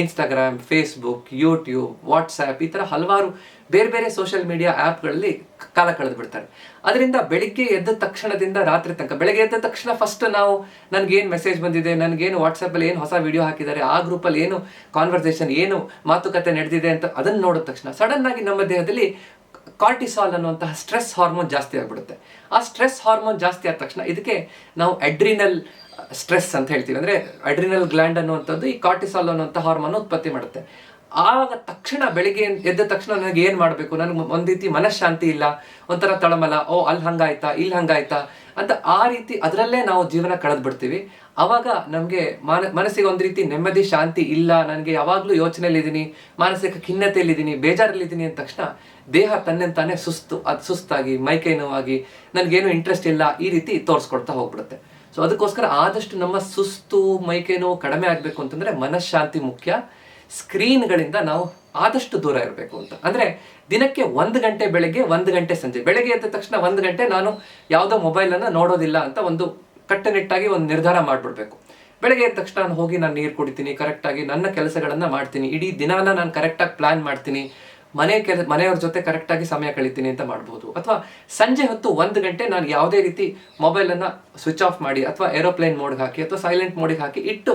ಇನ್ಸ್ಟಾಗ್ರಾಮ್ ಫೇಸ್ಬುಕ್ ಯೂಟ್ಯೂಬ್ ವಾಟ್ಸ್ಆ್ಯಪ್ ಈ ಥರ ಹಲವಾರು ಬೇರೆ ಬೇರೆ ಸೋಷಿಯಲ್ ಮೀಡಿಯಾ ಆ್ಯಪ್ಗಳಲ್ಲಿ ಕಾಲ ಕಳೆದು ಬಿಡ್ತಾರೆ. ಅದರಿಂದ ಬೆಳಿಗ್ಗೆ ಎದ್ದ ತಕ್ಷಣದಿಂದ ರಾತ್ರಿ ತನಕ, ಬೆಳಗ್ಗೆ ಎದ್ದ ತಕ್ಷಣ ಫಸ್ಟ್ ನಾವು ನನಗೇನು ಮೆಸೇಜ್ ಬಂದಿದೆ, ನನಗೇನು ವಾಟ್ಸಪ್ಪಲ್ಲಿ ಏನು ಹೊಸ ವಿಡಿಯೋ ಹಾಕಿದ್ದಾರೆ, ಆ ಗ್ರೂಪಲ್ಲಿ ಏನು ಕಾನ್ವರ್ಸೇಷನ್ ಏನು ಮಾತುಕತೆ ನಡೆದಿದೆ ಅಂತ ಅದನ್ನು ನೋಡಿದ ತಕ್ಷಣ ಸಡನ್ ಆಗಿ ನಮ್ಮ ದೇಹದಲ್ಲಿ ಕಾರ್ಟಿಸಾಲ್ ಅನ್ನುವಂತಹ ಸ್ಟ್ರೆಸ್ ಹಾರ್ಮೋನ್ ಜಾಸ್ತಿ ಆಗಿಬಿಡುತ್ತೆ. ಆ ಸ್ಟ್ರೆಸ್ ಹಾರ್ಮೋನ್ ಜಾಸ್ತಿ ಆದ ತಕ್ಷಣ ಇದಕ್ಕೆ ನಾವು ಅಡ್ರಿನಲ್ ಸ್ಟ್ರೆಸ್ ಅಂತ ಹೇಳ್ತೀವಿ. ಅಂದರೆ ಅಡ್ರಿನಲ್ ಗ್ಲ್ಯಾಂಡ್ ಅನ್ನುವಂಥದ್ದು ಈ ಕಾರ್ಟಿಸಾಲ್ ಅನ್ನುವಂಥ ಹಾರ್ಮೋನ್ ಉತ್ಪತ್ತಿ ಮಾಡುತ್ತೆ. ಆಗ ತಕ್ಷಣ ಬೆಳಿಗ್ಗೆ ಎದ್ದ ತಕ್ಷಣ ನನಗೆ ಏನು ಮಾಡಬೇಕು? ನನಗೆ ಒಂದು ರೀತಿ ಮನಃಶಾಂತಿ ಇಲ್ಲ. ಒಂಥರ ತಳಮಲ, ಓ, ಅಲ್ಲಿ ಹಂಗಾಯ್ತಾ, ಇಲ್ಲಿ ಹಂಗಾಯ್ತಾ ಅಂತ ಆ ರೀತಿ ಅದರಲ್ಲೇ ನಾವು ಜೀವನ ಕಳೆದು ಬಿಡ್ತೀವಿ. ಅವಾಗ ನಮಗೆ ಮಾನ, ಮನಸ್ಸಿಗೆ ಒಂದು ರೀತಿ ನೆಮ್ಮದಿ, ಶಾಂತಿ ಇಲ್ಲ. ನನಗೆ ಯಾವಾಗಲೂ ಯೋಚನೆಯಲ್ಲಿದ್ದೀನಿ, ಮಾನಸಿಕ ಖಿನ್ನತೆಯಲ್ಲಿದ್ದೀನಿ, ಬೇಜಾರಲ್ಲಿದ್ದೀನಿ ಅಂದ ತಕ್ಷಣ ದೇಹ ತನ್ನೆಂತಾನೆ ಸುಸ್ತು, ಅದು ಸುಸ್ತಾಗಿ, ಮೈಕೈ ನೋವಾಗಿ, ನನಗೇನು ಇಂಟ್ರೆಸ್ಟ್ ಇಲ್ಲ ಈ ರೀತಿ ತೋರಿಸ್ಕೊಡ್ತಾ ಹೋಗ್ಬಿಡುತ್ತೆ. ಸೊ ಅದಕ್ಕೋಸ್ಕರ ಆದಷ್ಟು ನಮ್ಮ ಸುಸ್ತು, ಮೈಕೈ ನೋವು ಕಡಿಮೆ ಆಗಬೇಕು ಅಂತಂದ್ರೆ ಮನಃಶಾಂತಿ ಮುಖ್ಯ. ಸ್ಕ್ರೀನ್ಗಳಿಂದ ನಾವು ಆದಷ್ಟು ದೂರ ಇರಬೇಕು ಅಂತ. ಅಂದರೆ ದಿನಕ್ಕೆ ಒಂದು ಗಂಟೆ ಬೆಳಗ್ಗೆ ಒಂದು ಗಂಟೆ ಸಂಜೆ. ಬೆಳಗ್ಗೆ ಎದ್ದ ತಕ್ಷಣ ಒಂದು ಗಂಟೆ ನಾನು ಯಾವುದೋ ಮೊಬೈಲನ್ನು ನೋಡೋದಿಲ್ಲ ಅಂತ ಒಂದು ಕಟ್ಟುನಿಟ್ಟಾಗಿ ಒಂದು ನಿರ್ಧಾರ ಮಾಡಿಬಿಡ್ಬೇಕು. ಬೆಳಗ್ಗೆ ಎದ್ದ ತಕ್ಷಣ ನಾನು ಹೋಗಿ ನಾನು ನೀರು ಕುಡಿತೀನಿ ಕರೆಕ್ಟಾಗಿ ನನ್ನ ಕೆಲಸಗಳನ್ನು ಮಾಡ್ತೀನಿ. ಇಡೀ ದಿನಾನ ನಾನು ಕರೆಕ್ಟಾಗಿ ಪ್ಲ್ಯಾನ್ ಮಾಡ್ತೀನಿ. ಮನೆ ಕೆಲ, ಮನೆಯವ್ರ ಜೊತೆ ಕರೆಕ್ಟಾಗಿ ಸಮಯ ಕಳಿತೀನಿ ಅಂತ ಮಾಡ್ಬೋದು. ಅಥವಾ ಸಂಜೆ ಹೊತ್ತು ಒಂದು ಗಂಟೆ ನಾನು ಯಾವುದೇ ರೀತಿ ಮೊಬೈಲನ್ನು ಸ್ವಿಚ್ ಆಫ್ ಮಾಡಿ ಅಥವಾ ಏರೋಪ್ಲೇನ್ ಮೋಡ್ಗೆ ಹಾಕಿ ಅಥವಾ ಸೈಲೆಂಟ್ ಮೋಡಿಗೆ ಹಾಕಿ ಇಟ್ಟು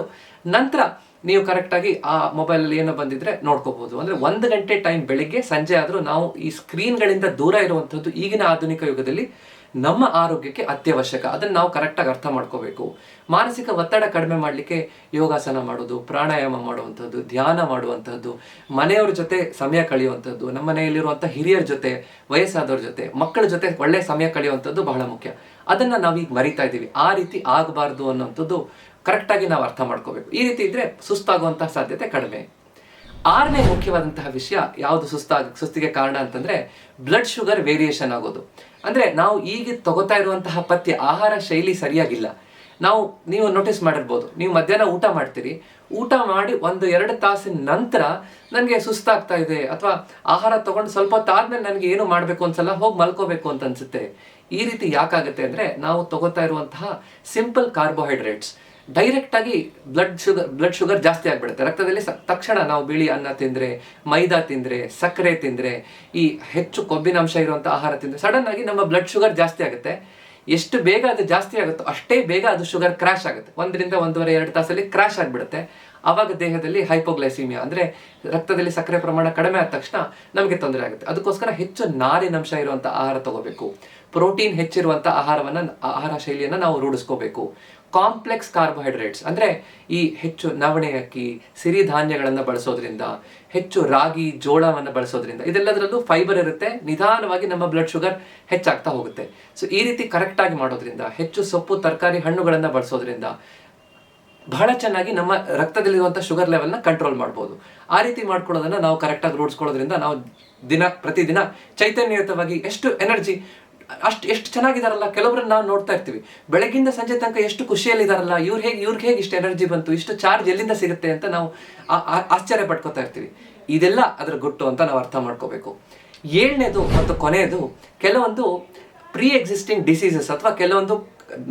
ನಂತರ ನೀವು ಕರೆಕ್ಟಾಗಿ ಆ ಮೊಬೈಲಲ್ಲಿ ಏನೋ ಬಂದಿದ್ರೆ ನೋಡ್ಕೋಬಹುದು ಅಂದರೆ ಒಂದು ಗಂಟೆ ಟೈಮ್ ಬೆಳಿಗ್ಗೆ, ಸಂಜೆ ಆದರೂ ನಾವು ಈ ಸ್ಕ್ರೀನ್ಗಳಿಂದ ದೂರ ಇರುವಂಥದ್ದು ಈಗಿನ ಆಧುನಿಕ ಯುಗದಲ್ಲಿ ನಮ್ಮ ಆರೋಗ್ಯಕ್ಕೆ ಅತ್ಯವಶ್ಯಕ. ಅದನ್ನು ನಾವು ಕರೆಕ್ಟಾಗಿ ಅರ್ಥ ಮಾಡ್ಕೋಬೇಕು. ಮಾನಸಿಕ ಒತ್ತಡ ಕಡಿಮೆ ಮಾಡಲಿಕ್ಕೆ ಯೋಗಾಸನ ಮಾಡೋದು, ಪ್ರಾಣಾಯಾಮ ಮಾಡುವಂಥದ್ದು ಧ್ಯಾನ ಮಾಡುವಂಥದ್ದು ಮನೆಯವ್ರ ಜೊತೆ ಸಮಯ ಕಳೆಯುವಂಥದ್ದು ನಮ್ಮ ಮನೆಯಲ್ಲಿರುವಂಥ ಹಿರಿಯರ ಜೊತೆ, ವಯಸ್ಸಾದವ್ರ ಜೊತೆ, ಮಕ್ಕಳ ಜೊತೆ ಒಳ್ಳೆ ಸಮಯ ಕಳೆಯುವಂಥದ್ದು ಬಹಳ ಮುಖ್ಯ. ಅದನ್ನು ನಾವೀಗ ಮರಿತಾ ಇದ್ದೀವಿ. ಆ ರೀತಿ ಆಗಬಾರ್ದು ಅನ್ನೋಂಥದ್ದು ಕರೆಕ್ಟಾಗಿ ನಾವು ಅರ್ಥ ಮಾಡ್ಕೋಬೇಕು. ಈ ರೀತಿ ಇದ್ರೆ ಸುಸ್ತಾಗುವಂತಹ ಸಾಧ್ಯತೆ ಕಡಿಮೆ. ಆರನೇ ಮುಖ್ಯವಾದಂತಹ ವಿಷಯ ಯಾವುದು ಸುಸ್ತಾಗ ಸುಸ್ತಿಗೆ ಕಾರಣ ಅಂತಂದ್ರೆ ಬ್ಲಡ್ ಶುಗರ್ ವೇರಿಯೇಷನ್ ಆಗೋದು. ಅಂದ್ರೆ ನಾವು ಈಗ ತಗೋತಾ ಇರುವಂತಹ ಪಥ್ಯ, ಆಹಾರ ಶೈಲಿ ಸರಿಯಾಗಿಲ್ಲ. ನಾವು, ನೀವು ನೋಟಿಸ್ ಮಾಡಿರ್ಬೋದು. ನೀವು ಮಧ್ಯಾಹ್ನ ಊಟ ಮಾಡ್ತೀರಿ. ಊಟ ಮಾಡಿ ಒಂದು ಎರಡು ತಾಸಿನ ನಂತರ ನನಗೆ ಸುಸ್ತಾಗ್ತಾ ಇದೆ. ಅಥವಾ ಆಹಾರ ತಗೊಂಡು ಸ್ವಲ್ಪ ಹೊತ್ತಾದ್ಮೇಲೆ ನನಗೆ ಏನು ಮಾಡಬೇಕು ಅನ್ಸಲ್ಲ, ಹೋಗಿ ಮಲ್ಕೋಬೇಕು ಅಂತ ಅನ್ಸುತ್ತೆ. ಈ ರೀತಿ ಯಾಕಾಗುತ್ತೆ ಅಂದರೆ ನಾವು ತಗೋತಾ ಇರುವಂತಹ ಸಿಂಪಲ್ ಕಾರ್ಬೋಹೈಡ್ರೇಟ್ಸ್ ಡೈರೆಕ್ಟ್ ಆಗಿ ಬ್ಲಡ್ ಶುಗರ್ ಬ್ಲಡ್ ಶುಗರ್ ಜಾಸ್ತಿ ಆಗ್ಬಿಡುತ್ತೆ. ರಕ್ತದಲ್ಲಿ ತಕ್ಷಣ ನಾವು ಬಿಳಿ ಅನ್ನ ತಿಂದ್ರೆ, ಮೈದಾ ತಿಂದ್ರೆ, ಸಕ್ಕರೆ ತಿಂದ್ರೆ, ಈ ಹೆಚ್ಚು ಕೊಬ್ಬಿನಾಂಶ ಇರುವಂಥ ಆಹಾರ ತಿಂದರೆ ಸಡನ್ ಆಗಿ ನಮ್ಮ ಬ್ಲಡ್ ಶುಗರ್ ಜಾಸ್ತಿ ಆಗುತ್ತೆ. ಎಷ್ಟು ಬೇಗ ಅದು ಜಾಸ್ತಿ ಆಗುತ್ತೋ ಅಷ್ಟೇ ಬೇಗ ಅದು ಶುಗರ್ ಕ್ರಾಶ್ ಆಗುತ್ತೆ. ಒಂದರಿಂದ ಒಂದೂವರೆ, ಎರಡು ತಾಸಲ್ಲಿ ಕ್ರಾಶ್ ಆಗಿಬಿಡುತ್ತೆ. ಆವಾಗ ದೇಹದಲ್ಲಿ ಹೈಪೋಗ್ಲೈಸಿಮಿಯಾ ಅಂದರೆ ರಕ್ತದಲ್ಲಿ ಸಕ್ಕರೆ ಪ್ರಮಾಣ ಕಡಿಮೆ ಆದ ತಕ್ಷಣ ನಮಗೆ ತೊಂದರೆ ಆಗುತ್ತೆ. ಅದಕ್ಕೋಸ್ಕರ ಹೆಚ್ಚು ನಾರಿನಂಶ ಇರುವಂಥ ಆಹಾರ ತಗೋಬೇಕು. ಪ್ರೋಟೀನ್ ಹೆಚ್ಚಿರುವಂಥ ಆಹಾರವನ್ನ, ಆಹಾರ ಶೈಲಿಯನ್ನು ನಾವು ರೂಢಿಸ್ಕೋಬೇಕು. ಕಾಂಪ್ಲೆಕ್ಸ್ ಕಾರ್ಬೋಹೈಡ್ರೇಟ್ಸ್ ಅಂದ್ರೆ ಈ ಹೆಚ್ಚು ನವಣೆ ಅಕ್ಕಿ ಸಿರಿಧಾನ್ಯಗಳನ್ನು ಬಳಸೋದ್ರಿಂದ, ಹೆಚ್ಚು ರಾಗಿ, ಜೋಳವನ್ನು ಬಳಸೋದ್ರಿಂದ, ಇದೆಲ್ಲದರಲ್ಲೂ ಫೈಬರ್ ಇರುತ್ತೆ, ನಿಧಾನವಾಗಿ ನಮ್ಮ ಬ್ಲಡ್ ಶುಗರ್ ಹೆಚ್ಚಾಗ್ತಾ ಹೋಗುತ್ತೆ. ಸೊ ಈ ರೀತಿ ಕರೆಕ್ಟಾಗಿ ಮಾಡೋದ್ರಿಂದ, ಹೆಚ್ಚು ಸೊಪ್ಪು, ತರಕಾರಿ, ಹಣ್ಣುಗಳನ್ನು ಬಳಸೋದ್ರಿಂದ ಬಹಳ ಚೆನ್ನಾಗಿ ನಮ್ಮ ರಕ್ತದಲ್ಲಿರುವಂಥ ಶುಗರ್ ಲೆವೆಲ್ನ ಕಂಟ್ರೋಲ್ ಮಾಡ್ಬೋದು. ಆ ರೀತಿ ಮಾಡ್ಕೊಳ್ಳೋದನ್ನ ನಾವು ಕರೆಕ್ಟಾಗಿ ರೂಢಿಸ್ಕೊಳ್ಳೋದ್ರಿಂದ ನಾವು ದಿನ, ಪ್ರತಿದಿನ ಚೈತನ್ಯಯುತವಾಗಿ ಎಷ್ಟು ಎನರ್ಜಿ ಅಷ್ಟು ಎಷ್ಟು ಚೆನ್ನಾಗಿದಾರಲ್ಲ, ಕೆಲವರನ್ನ ನಾವು ನೋಡ್ತಾ ಇರ್ತೀವಿ. ಬೆಳಗಿಂದ ಸಂಜೆ ತನಕ ಎಷ್ಟು ಖುಷಿಯಲ್ಲಿದಾರಲ್ಲ, ಇವ್ರು ಹೇಗೆ ಇವ್ರಿಗೆ ಹೇಗೆ ಇಷ್ಟು ಎನರ್ಜಿ ಬಂತು, ಇಷ್ಟು ಚಾರ್ಜ್ ಎಲ್ಲಿಂದ ಸಿಗುತ್ತೆ ಅಂತ ನಾವು ಆಶ್ಚರ್ಯ ಪಡ್ಕೊತಾ ಇರ್ತೀವಿ. ಇದೆಲ್ಲ ಅದರ ಗುಟ್ಟು ಅಂತ ನಾವು ಅರ್ಥ ಮಾಡ್ಕೋಬೇಕು. ಏಳನೇದು ಮತ್ತು ಕೊನೆಯದು, ಕೆಲವೊಂದು ಪ್ರೀ ಎಕ್ಸಿಸ್ಟಿಂಗ್ ಡಿಸೀಸಸ್ ಅಥವಾ ಕೆಲವೊಂದು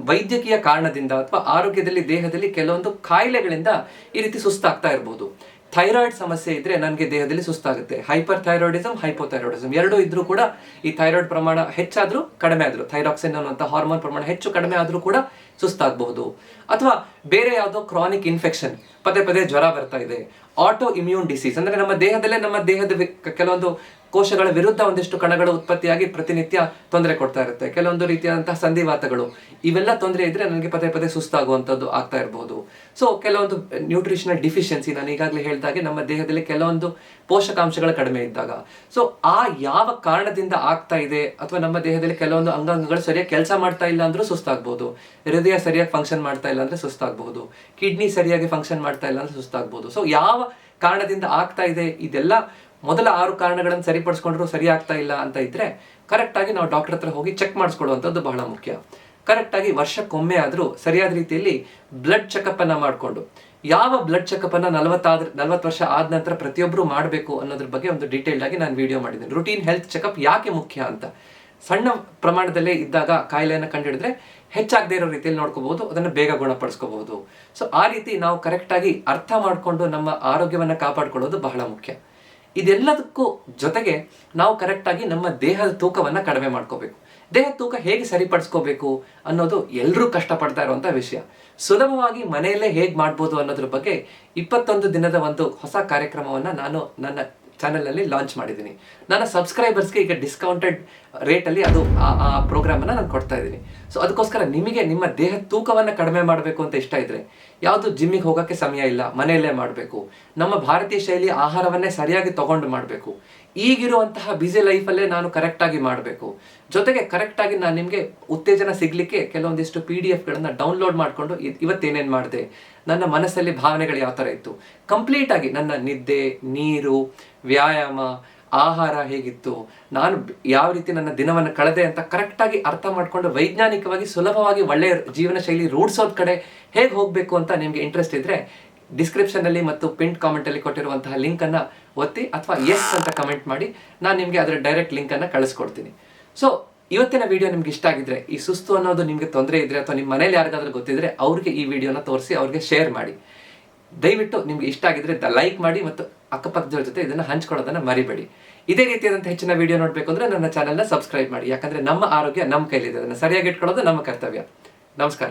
ವೈದ್ಯಕೀಯ ಕಾರಣದಿಂದ ಅಥವಾ ಆರೋಗ್ಯದಲ್ಲಿ, ದೇಹದಲ್ಲಿ ಕೆಲವೊಂದು ಕಾಯಿಲೆಗಳಿಂದ ಈ ರೀತಿ ಸುಸ್ತಾಗ್ತಾ ಇರ್ಬೋದು. ಥೈರಾಯ್ಡ್ ಸಮಸ್ಯೆ ಇದ್ರೆ ನನಗೆ ದೇಹದಲ್ಲಿ ಸುಸ್ತಾಗುತ್ತೆ. ಹೈಪರ್ ಥೈರಾಯ್ಡಿಸಮ್ ಹೈಪೋಥೈರಾಯ್ಡಿಸಮ್ ಎರಡೂ ಇದ್ರೂ ಕೂಡ ಈ ಥೈರಾಯ್ಡ್ ಪ್ರಮಾಣ ಹೆಚ್ಚಾದ್ರೂ ಕಡಿಮೆ ಆದರೂ, ಥೈರಾಕ್ಸಿನ್ ಅನ್ನುವಂಥ ಹಾರ್ಮೋನ್ ಪ್ರಮಾಣ ಹೆಚ್ಚು ಕಡಿಮೆ ಆದ್ರೂ ಕೂಡ ಸುಸ್ತಾಗಬಹುದು. ಅಥವಾ ಬೇರೆ ಯಾವುದೋ ಕ್ರಾನಿಕ್ ಇನ್ಫೆಕ್ಷನ್, ಪದೇ ಪದೇ ಜ್ವರ ಬರ್ತಾ ಇದೆ ಆಟೋ ಇಮ್ಯೂನ್ ಡಿಸೀಸ್, ಅಂದ್ರೆ ನಮ್ಮ ದೇಹದಲ್ಲೇ ನಮ್ಮ ದೇಹದ ಕೆಲವೊಂದು ಕೋಶಗಳ ವಿರುದ್ಧ ಒಂದಿಷ್ಟು ಕಣಗಳು ಉತ್ಪತ್ತಿಯಾಗಿ ಪ್ರತಿನಿತ್ಯ ತೊಂದರೆ ಕೊಡ್ತಾ ಇರುತ್ತೆ. ಕೆಲವೊಂದು ರೀತಿಯಾದಂತಹ ಸಂಧಿವಾತಗಳು ಇವೆಲ್ಲ ತೊಂದರೆ ಇದ್ರೆ ನನಗೆ ಪದೇ ಪದೇ ಸುಸ್ತಾಗುವಂಥದ್ದು ಆಗ್ತಾ ಇರಬಹುದು ಸೊ ಕೆಲವೊಂದು ನ್ಯೂಟ್ರಿಷನಲ್ ಡಿಫಿಷಿಯನ್ಸಿ ನಾನು ಈಗಾಗಲೇ ಹೇಳಿದಾಗೆ ನಮ್ಮ ದೇಹದಲ್ಲಿ ಕೆಲವೊಂದು ಪೋಷಕಾಂಶಗಳು ಕಡಿಮೆ ಇದ್ದಾಗ. ಸೊ ಆ ಯಾವ ಕಾರಣದಿಂದ ಆಗ್ತಾ ಇದೆ ಅಥವಾ ನಮ್ಮ ದೇಹದಲ್ಲಿ ಕೆಲವೊಂದು ಅಂಗಾಂಗಗಳು ಸರಿಯಾಗಿ ಕೆಲಸ ಮಾಡ್ತಾ ಇಲ್ಲ ಅಂದ್ರೂ ಸುಸ್ತಾಗ್ಬೋದು. ಹೃದಯ ಸರಿಯಾಗಿ ಫಂಕ್ಷನ್ ಮಾಡ್ತಾ ಇಲ್ಲ ಅಂದ್ರೆ ಸುಸ್ತಾಗಬಹುದು ಕಿಡ್ನಿ ಸರಿಯಾಗಿ ಫಂಕ್ಷನ್ ಮಾಡ್ತಾ ಇಲ್ಲ ಅಂದ್ರೆ ಸುಸ್ತಾಗಬಹುದು ಸೊ ಯಾವ ಕಾರಣದಿಂದ ಆಗ್ತಾ ಇದೆ? ಇದೆಲ್ಲ ಮೊದಲ ಆರು ಕಾರಣಗಳನ್ನು ಸರಿಪಡಿಸ್ಕೊಂಡ್ರು ಸರಿ ಆಗ್ತಾ ಇಲ್ಲ ಅಂತ ಇದ್ರೆ ಕರೆಕ್ಟ್ ಆಗಿ ನಾವು ಡಾಕ್ಟರ್ ಹತ್ರ ಹೋಗಿ ಚೆಕ್ ಮಾಡಿಸ್ಕೊಳ್ಳುವಂಥದ್ದು ಬಹಳ ಮುಖ್ಯ. ಕರೆಕ್ಟ್ ಆಗಿ ವರ್ಷಕ್ಕೊಮ್ಮೆ ಆದರೂ ಸರಿಯಾದ ರೀತಿಯಲ್ಲಿ ಬ್ಲಡ್ ಚೆಕಪ್ಪನ್ನು ಮಾಡಿಕೊಂಡು, ಯಾವ ಬ್ಲಡ್ ಚೆಕಪ್ಪನ್ನು ನಲವತ್ತಾದ್ರ, ನಲವತ್ತು ವರ್ಷ ಆದ ನಂತರ ಪ್ರತಿಯೊಬ್ಬರು ಮಾಡಬೇಕು ಅನ್ನೋದ್ರ ಬಗ್ಗೆ ಒಂದು ಡೀಟೇಲ್ಡ್ ಆಗಿ ನಾನು ವಿಡಿಯೋ ಮಾಡಿದ್ದೀನಿ. ರುಟೀನ್ ಹೆಲ್ತ್ ಚೆಕಪ್ ಯಾಕೆ ಮುಖ್ಯ ಅಂತ. ಸಣ್ಣ ಪ್ರಮಾಣದಲ್ಲೇ ಇದ್ದಾಗ ಕಾಯಿಲೆಯನ್ನು ಕಂಡುಹಿಡಿದ್ರೆ ಹೆಚ್ಚಾಗದೇ ಇರೋ ರೀತಿಯಲ್ಲಿ ನೋಡ್ಕೋಬಹುದು, ಅದನ್ನು ಬೇಗ ಗುಣಪಡಿಸ್ಕೋಬಹುದು. ಸೊ ಆ ರೀತಿ ನಾವು ಕರೆಕ್ಟಾಗಿ ಅರ್ಥ ಮಾಡಿಕೊಂಡು ನಮ್ಮ ಆರೋಗ್ಯವನ್ನು ಕಾಪಾಡಿಕೊಳ್ಳೋದು ಬಹಳ ಮುಖ್ಯ. ಇದೆಲ್ಲದಕ್ಕೂ ಜೊತೆಗೆ ನಾವು ಕರೆಕ್ಟಾಗಿ ನಮ್ಮ ದೇಹದ ತೂಕವನ್ನು ಕಡಿಮೆ ಮಾಡ್ಕೋಬೇಕು. ದೇಹದ ತೂಕ ಹೇಗೆ ಸರಿಪಡಿಸ್ಕೋಬೇಕು ಅನ್ನೋದು ಎಲ್ಲರೂ ಕಷ್ಟಪಡ್ತಾ ಇರುವಂಥ ವಿಷಯ. ಸುಲಭವಾಗಿ ಮನೆಯಲ್ಲೇ ಹೇಗೆ ಮಾಡ್ಬೋದು ಅನ್ನೋದ್ರ ಬಗ್ಗೆ ಇಪ್ಪತ್ತೊಂದು ದಿನದ ಒಂದು ಹೊಸ ಕಾರ್ಯಕ್ರಮವನ್ನು ನಾನು ನನ್ನ ಚಾನಲಲ್ಲಿ ಲಾಂಚ್ ಮಾಡಿದ್ದೀನಿ. ನನ್ನ ಸಬ್ಸ್ಕ್ರೈಬರ್ಸ್ಗೆ ಈಗ ಡಿಸ್ಕೌಂಟೆಡ್ ರೇಟಲ್ಲಿ ಅದು ಆ ಪ್ರೋಗ್ರಾಮನ್ನು ನಾನು ಕೊಡ್ತಾ ಇದ್ದೀನಿ. ಸೊ ಅದಕ್ಕೋಸ್ಕರ ನಿಮಗೆ ನಿಮ್ಮ ದೇಹದ ತೂಕವನ್ನು ಕಡಿಮೆ ಮಾಡಬೇಕು ಅಂತ ಇಷ್ಟ ಇದ್ರೆ, ಯಾವುದು ಜಿಮ್ಮಿಗೆ ಹೋಗೋಕ್ಕೆ ಸಮಯ ಇಲ್ಲ, ಮನೆಯಲ್ಲೇ ಮಾಡಬೇಕು, ನಮ್ಮ ಭಾರತೀಯ ಶೈಲಿ ಆಹಾರವನ್ನೇ ಸರಿಯಾಗಿ ತಗೊಂಡು ಮಾಡಬೇಕು, ಈಗಿರುವಂತಹ ಬ್ಯುಸಿ ಲೈಫಲ್ಲೇ ನಾನು ಕರೆಕ್ಟಾಗಿ ಮಾಡಬೇಕು ಜೊತೆಗೆ ಕರೆಕ್ಟಾಗಿ ನಾನು ನಿಮಗೆ ಉತ್ತೇಜನ ಸಿಗಲಿಕ್ಕೆ ಕೆಲವೊಂದಿಷ್ಟು ಪಿ ಡಿ ಎಫ್ಗಳನ್ನು ಡೌನ್ಲೋಡ್ ಮಾಡಿಕೊಂಡು ಇವತ್ತೇನೇನು ಮಾಡಿದೆ, ನನ್ನ ಮನಸ್ಸಲ್ಲಿ ಭಾವನೆಗಳು ಯಾವ ಥರ ಇತ್ತು? ಕಂಪ್ಲೀಟ್ ಆಗಿ ನನ್ನ ನಿದ್ದೆ, ನೀರು, ವ್ಯಾಯಾಮ, ಆಹಾರ ಹೇಗಿತ್ತು? ನಾನು ಯಾವ ರೀತಿ ನನ್ನ ದಿನವನ್ನು ಕಳೆದೆ ಅಂತ ಕರೆಕ್ಟಾಗಿ ಅರ್ಥ ಮಾಡಿಕೊಂಡು ವೈಜ್ಞಾನಿಕವಾಗಿ ಸುಲಭವಾಗಿ ಒಳ್ಳೆಯ ಜೀವನ ಶೈಲಿ ರೂಢಿಸೋದ್ ಕಡೆ ಹೇಗೆ ಹೋಗಬೇಕು ಅಂತ ನಿಮಗೆ ಇಂಟ್ರೆಸ್ಟ್ ಇದ್ರೆ ಡಿಸ್ಕ್ರಿಪ್ಷನಲ್ಲಿ ಮತ್ತು ಪಿಂಟ್ ಕಾಮೆಂಟಲ್ಲಿ ಕೊಟ್ಟಿರುವಂತಹ ಲಿಂಕನ್ನು ಒತ್ತಿ ಅಥವಾ ಎಸ್ ಅಂತ ಕಮೆಂಟ್ ಮಾಡಿ, ನಾನು ನಿಮಗೆ ಅದರ ಡೈರೆಕ್ಟ್ ಲಿಂಕನ್ನು ಕಳಿಸ್ಕೊಡ್ತೀನಿ. ಸೊ ಇವತ್ತಿನ ವಿಡಿಯೋ ನಿಮ್ಗೆ ಇಷ್ಟ ಆಗಿದ್ರೆ, ಈ ಸುಸ್ತು ಅನ್ನೋದು ನಿಮಗೆ ತೊಂದರೆ ಇದ್ರೆ ಅಥವಾ ನಿಮ್ಮ ಮನೇಲಿ ಯಾರಿಗಾದ್ರೂ ಗೊತ್ತಿದ್ರೆ, ಅವ್ರಿಗೆ ಈ ವಿಡಿಯೋನ ತೋರಿಸಿ, ಅವ್ರಿಗೆ ಶೇರ್ ಮಾಡಿ. ದಯವಿಟ್ಟು ನಿಮ್ಗೆ ಇಷ್ಟ ಆಗಿದ್ರೆ ಲೈಕ್ ಮಾಡಿ ಮತ್ತು ಅಕ್ಕಪಕ್ಕದವ್ರ ಜೊತೆ ಇದನ್ನು ಹಂಚ್ಕೊಳ್ಳೋದನ್ನ ಮರಿಬೇಡಿ. ಇದೇ ರೀತಿಯಾದಂಥ ಹೆಚ್ಚಿನ ವಿಡಿಯೋ ನೋಡಬೇಕು ಅಂದ್ರೆ ನನ್ನ ಚಾನಲ್ನ ಸಬ್ಸ್ಕ್ರೈಬ್ ಮಾಡಿ. ಯಾಕಂದ್ರೆ ನಮ್ಮ ಆರೋಗ್ಯ ನಮ್ಮ ಕೈಲಿದೆ. ಅದನ್ನು ಸರಿಯಾಗಿ ಇಟ್ಕೊಳ್ಳೋದು ನಮ್ಮ ಕರ್ತವ್ಯ. ನಮಸ್ಕಾರ.